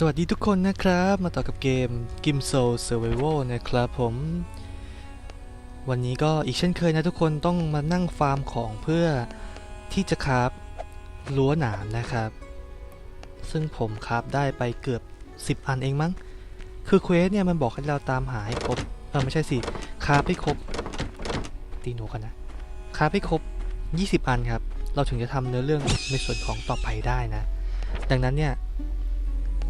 สวัสดีทุกคนนะครับ มาต่อกับเกม Gim Soul Survival นะครับผม วันนี้ก็อีกเช่นเคยนะทุกคนต้องมานั่งฟาร์มของเพื่อที่จะคราฟรั้วหนามนะครับ ซึ่งผมคราฟได้ไปเกือบ 10 อันเองมั้ง คือเควสเนี่ยมันบอกให้เราตามหาให้ครบ เออไม่ใช่สิคราฟให้ครบ ตีหนูกันนะคราฟให้ครบ 20 อันครับ เราถึงจะทำเนื้อเรื่องในส่วนของต่อไปได้นะ ดังนั้นเนี่ย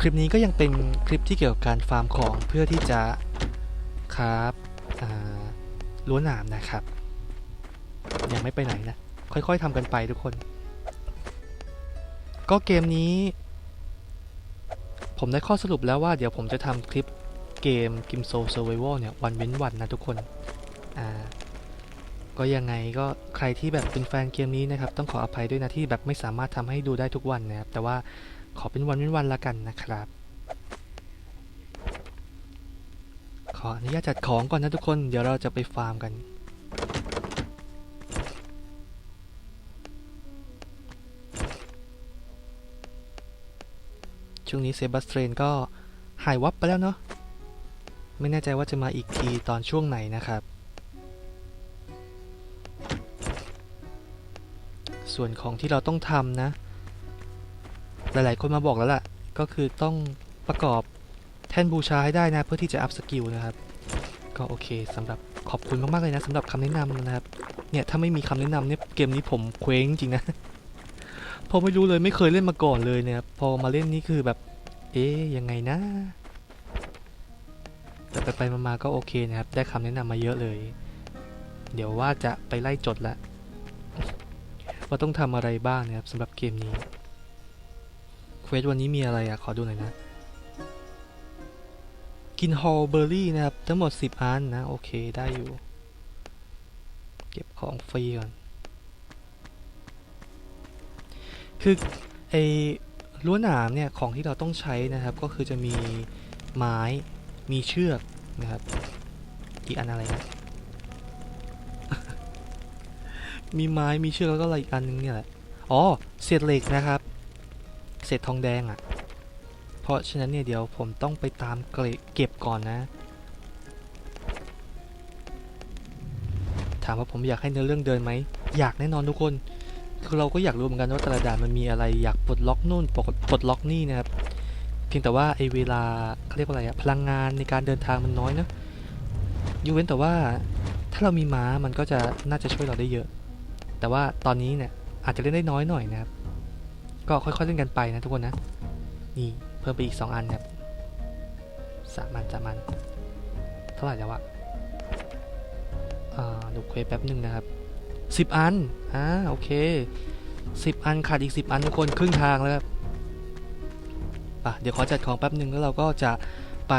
คลิปนี้ก็ยังเป็นคลิปที่เกี่ยวกับการฟาร์มของเพื่อที่จะคราฟอ่ารั้วหนามนะครับ ยังไม่ไปไหนนะ ค่อยๆทำกันไปทุกคน ก็เกมนี้ ผมได้ข้อสรุปแล้วว่าเดี๋ยวผมจะทำคลิปเกม g i m s o Survival เนี่ยวันเว้นวันนะทุกคน อ่า ก็ยังไงก็ใครที่แบบเป็นแฟนเกมนี้นะครับ ต้องขออภัยด้วยนะที่แบบไม่สามารถทำให้ดูได้ทุกวันนะครับ แต่ว่า ขอเป็นวันเป็นวันละกันนะครับ ขออนุญาตจัดของก่อนนะทุกคน เดี๋ยวเราจะไปฟาร์มกัน ช่วงนี้เซบาสเตรนก็หายวับไปแล้วเนาะ ไม่แน่ใจว่าจะมาอีกทีตอนช่วงไหนนะครับส่วนของที่เราต้องทำนะ ลายๆ คนมาบอกแล้วล่ะ ก็คือต้องประกอบแท่นบูชาให้ได้นะ เพื่อที่จะอัพสกิลนะครับ ก็โอเคสำหรับขอบคุณมากๆเลยนะสำหรับคำแนะนำนะครับ เนี่ยถ้าไม่มีคำแนะนำเนี่ยเกมนี้ผมเคว้งจริงนะพราะไม่รู้เลยไม่เคยเล่นมาก่อนเลยเนี่ยพอมาเล่นนี่คือแบบ เอ๊ยยังไงนะ แต่ไปๆมาๆก็โอเคนะครับ ได้คำแนะนำมาเยอะเลย เดี๋ยวว่าจะไปไล่จดละว่าต้องทำอะไรบ้างนะครับสำหรับเกมนี้ ควสวันนี้มีอะไรอะขอดูหน่อยนะ กินฮอลเบอร์รี่นะครับ ทั้งหมด 10 อันนะ โอเคได้อยู่ เก็บของฟรีก่อน คือไอ้รั้วหนามเนี่ย ของที่เราต้องใช้นะครับ ก็คือจะมีไม้มีเชือกนะครับอีกอันอะไรนะมีไม้มีเชือกแล้วก็อะไรอีกอันนึงเนี่ยแหละอ๋อเศษเหล็กนะครับ เศษทองแดงอะ่ะ เพราะฉะนั้นเนี่ยเดี๋ยวผมต้องไปตามเกรเก็บก่อนนะ ถามว่าผมอยากให้เนื้อเรื่องเดินไหม อยากแน่นอนทุกคน คือเราก็อยากรู้เหมือนกันว่าแต่ละด่านมันมีอะไรอยากปลดล็อกนู่นปลดปลดล็อกนี่นะครับ เพียงแต่ว่าไอเวลาเขาเรียกว่าอะไรอะพลังงานในการเดินทางมันน้อยนะยกเว้นแต่ว่าถ้าเรามีม้ามันก็จะน่าจะช่วยเราได้เยอะ แต่ว่าตอนนี้เนี่ยอาจจะเล่นได้น้อยหน่อยนะครับ ก็ค่อยๆเล่นกันไปนะทุกคนนะ นี่เพิ่มไปอีก 2 อันครับสามอันสามอัน เท่าไหร่แล้วอะดูเควสแป๊บหนึ่งนะครับสิบอัน อ่า โอเคสิบอันขาดอีกสิบอันทุกคนครึ่งทางแล้วครับอะเดี๋ยวขอจัดของแป๊บหนึ่งแล้วเราก็จะไป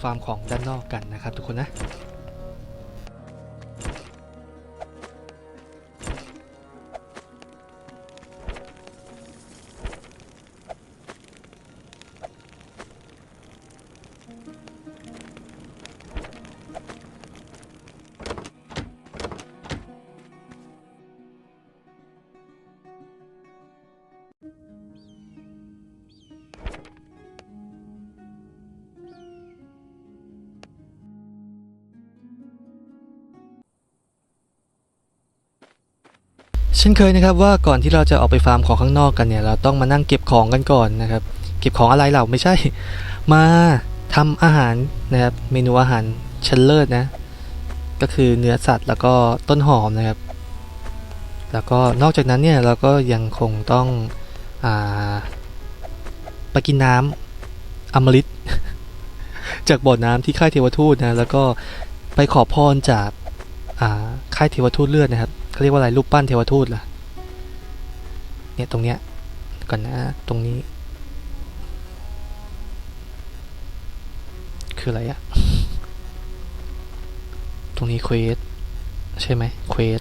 ฟาร์มของด้านนอกกันนะครับทุกคนนะ เช่นเคยนะครับว่าก่อนที่เราจะออกไปฟาร์มของข้างนอกกันเนี่ย เราต้องมานั่งเก็บของกันก่อนนะครับ เก็บของอะไรเราไม่ใช่ มาทำอาหารนะครับเมนูอาหารชั้นเลิศนะ ก็คือเนื้อสัตว์แล้วก็ต้นหอมนะครับ แล้วก็นอกจากนั้นเนี่ยเราก็ยังคงต้องอาไปกินน้ำอมฤตจากบ่อน้ำที่ค่ายเทวทูตนะแล้วก็ไปขอพรจากค่ายเทวทูตเลือดนะครับ เขาเรียกว่าอะไรรูปปั้นเทวทูตล่ะเนี่ยตรงเนี้ยก่อนนะตรงนี้ คืออะไรอะตรงนี้เควสใช่ไหมเควส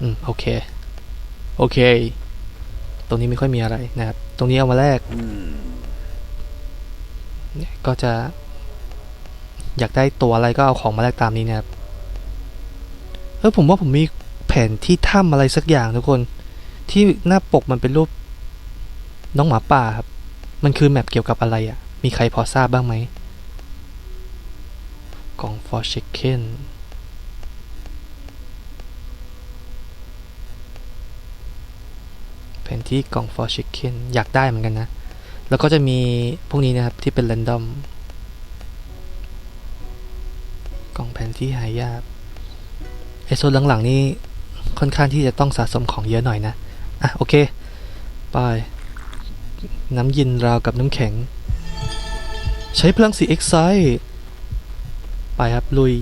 อืมโอเค โอเค ตรงนี้ไม่ค่อยมีอะไรนะครับ ตรงนี้เอามาแลกเนี่ยก็จะ อยากได้ตัวอะไรก็เอาของมาแลกตามนี้นะครับ เออผมว่าผมมีแผนที่ถ้ำอะไรสักอย่างทุกคน ที่หน้าปกมันเป็นรูปน้องหมาป่าครับ มันคือแมปเกี่ยวกับอะไรอะ่ะ มีใครพอทราบบ้างไหมกล่อง for chicken แผนที่กล่อง for chicken อยากได้เหมือนกันนะ แล้วก็จะมีพวกนี้นะครับที่เป็น random กล่องแผนที่หายาก ไอโซนหลังๆนี่ค่อนข้างที่จะต้องสะสมของเยอะหน่อยนะ อะ โอเค ไป น้ำเย็นราวกับน้ำแข็ง ใช้พลังสีเอ็กไซไปครับ ลุย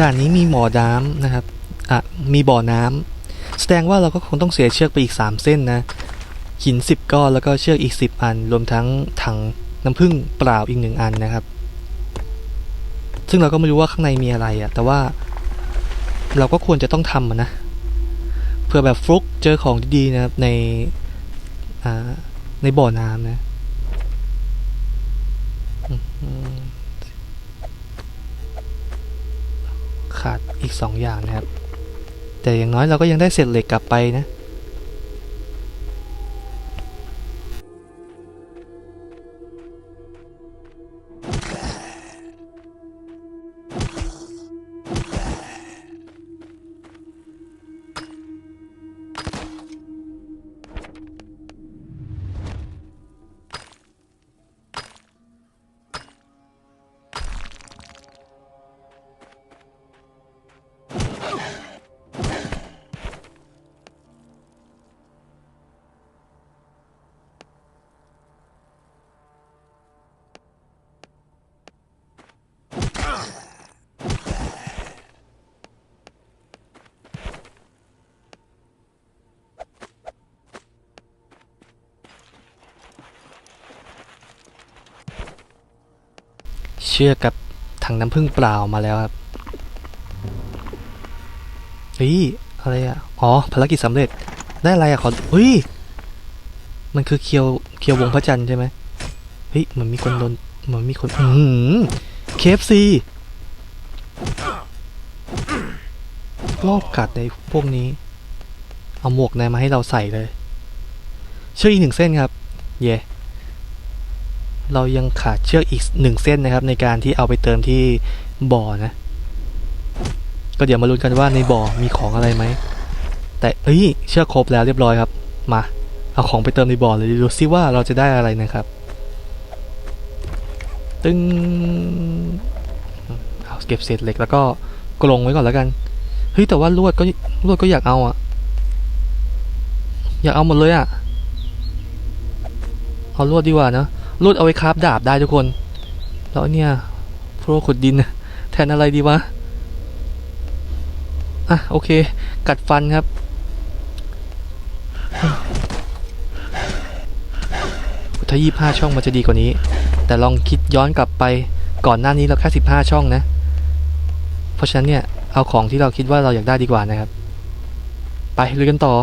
ด่านนี้มีหมอน้ำนะครับอะมีบ่อน้ำแสดงว่าเราก็คงต้องเสียเชือกไปอีก 3 เส้นนะหิน 10 ก้อนแล้วก็เชือกอีก 10 อัน รวมทั้งถังน้ำผึ้งเปล่าอีกหนึ่งอันนะครับ ซึ่งเราก็ไม่รู้ว่าข้างในมีอะไรอะแต่ว่าเราก็ควรจะต้องทำนะเผื่อแบบฟลุกเจอของดีๆนะครับในอ่าในบ่อน้ำนะอืม ขาดอีกสองอย่างนะครับ แต่อย่างน้อยเราก็ยังได้เศษเหล็กกลับไปนะ ชือกกับถังน้ำผึ้งเปล่ามาแล้วครับเฮ้ยอะไรอะ อ๋อภารกิจสำเร็จ ได้อะไรอะขอเฮ้ย มันคือเคียวเคียววงพระจันทร์ใช่ไหมเฮ้ยเหมือนมีคนโดนเหมือนมีคนอืมเคฟซีรอบกัดในพวกนี้ เอาหมวกในมาให้เราใส่เลยเชื่ออีกหนึ่งเส้นครับ เย่ เรายังขาดเชือกอีกหนึ่งเส้นนะครับ ในการที่เอาไปเติมที่บ่อนะ ก็เดี๋ยวมาลุ้นกันว่าในบ่อมีของอะไรไหม แต่เอ้ยเชือกครบแล้วเรียบร้อยครับ มาเอาของไปเติมในบ่อเลยดูซิว่าเราจะได้อะไรนะครับ ตึงเอาเก็บเศษเหล็กแล้วก็กลงไว้ก่อนแล้วกันเฮ้ยแต่ว่าลวดก็ลวดก็อยากเอาอะอยากเอาหมดเลยอะเอาลวดดีกว่านะ ลวดเอาไว้คราฟดาบได้ทุกคน แล้วเนี่ยพวกขุดดินแทนอะไรดีวะ อะ โอเค กัดฟันครับ ถ้ายี่ห้าช่องมันจะดีกว่านี้ แต่ลองคิดย้อนกลับไปก่อนหน้านี้เราแค่สิบห้าช่องนะ เพราะฉะนั้นเนี่ย เอาของที่เราคิดว่าเราอยากได้ดีกว่านะครับ ไปลุยกันต่อ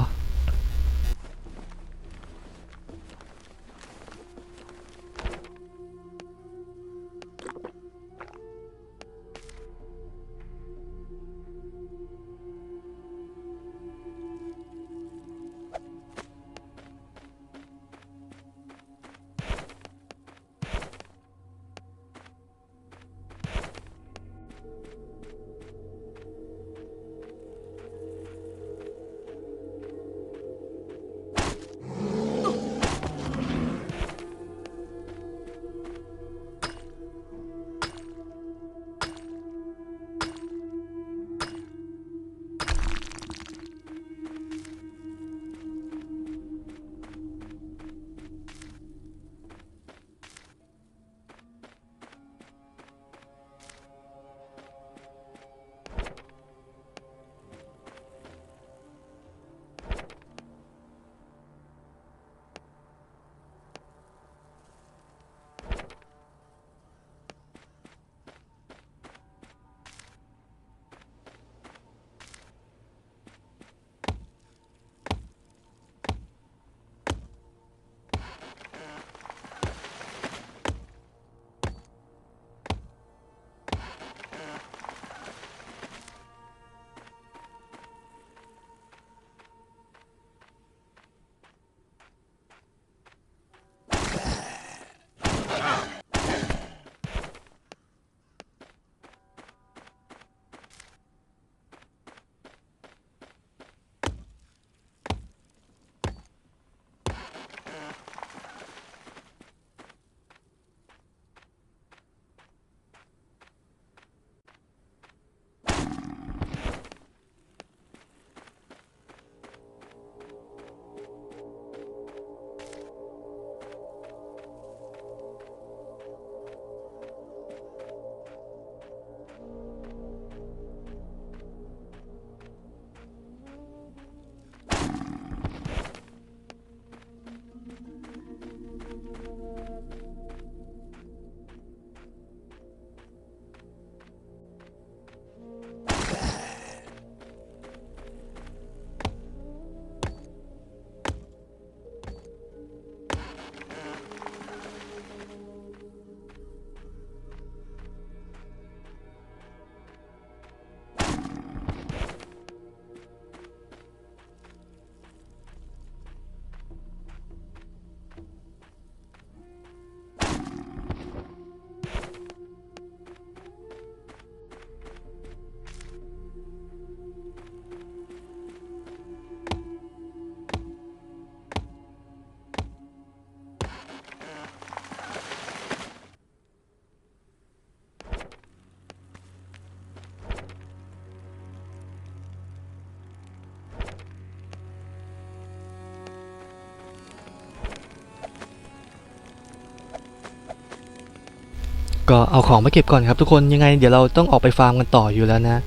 ก็เอาของมาเก็บก่อนครับทุกคนยังไง เดี๋ยวเราต้องออกไปฟาร์มกันต่ออยู่แล้วนะ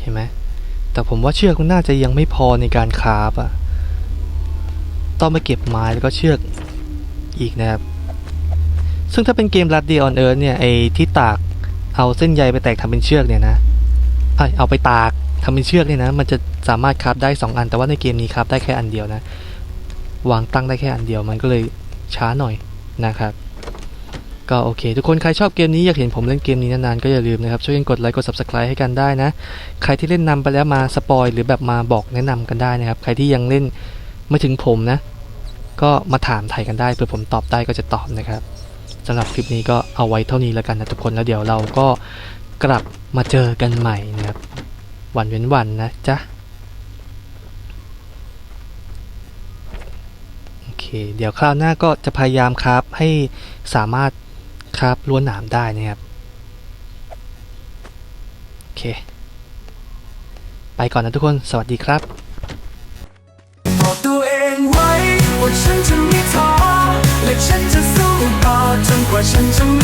เห็นไหมแต่ผมว่าเชือกมันน่าจะยังไม่พอในการคราฟอะต้องมาเก็บไม้แล้วก็เชือกอีกนะครับ ซึ่งถ้าเป็นเกม Last Day on Earth เนี่ยไอ้ที่ตากเอาเส้นใยไปแตกทำเป็นเชือกเนี่ยนะเอ้ยเอาไปตากทำเป็นเชือกเนี่ยนะ มันจะสามารถคราฟได้ 2 อัน แต่ว่าในเกมนี้คราฟได้แค่อันเดียวนะ วางตั้งได้แค่อันเดียวมันก็เลยช้าหน่อย นะครับ ก็โอเค ทุกคนใครชอบเกมนี้อยากเห็นผมเล่นเกมนี้นานๆก็อย่าลืมนะครับ ช่วยกันกดไลค์กด subscribe ให้กันได้นะ ใครที่เล่นนำไปแล้วมาสปอยหรือแบบมาบอกแนะนำกันได้นะครับ ใครที่ยังเล่นไม่ถึงผมนะ ก็มาถามไทยกันได้เผื่อผมตอบได้ก็จะตอบนะครับสำหรับคลิปนี้ก็เอาไว้เท่านี้แล้วกันนะทุกคนแล้วเดี๋ยวเราก็กลับมาเจอกันใหม่นะครับวันเว้นวันนะจ๊ะ โอ เค เดี๋ยวคราวหน้าก็จะพยายามครับให้สามารถครับล้วนหนามได้นะครับ โอเค ไปก่อนนะทุกคน สวัสดีครับบอกตัวเองไว้ว่าฉันจะไม่ท้อและฉันจะสู้ต่อจนกว่าฉันจะไม่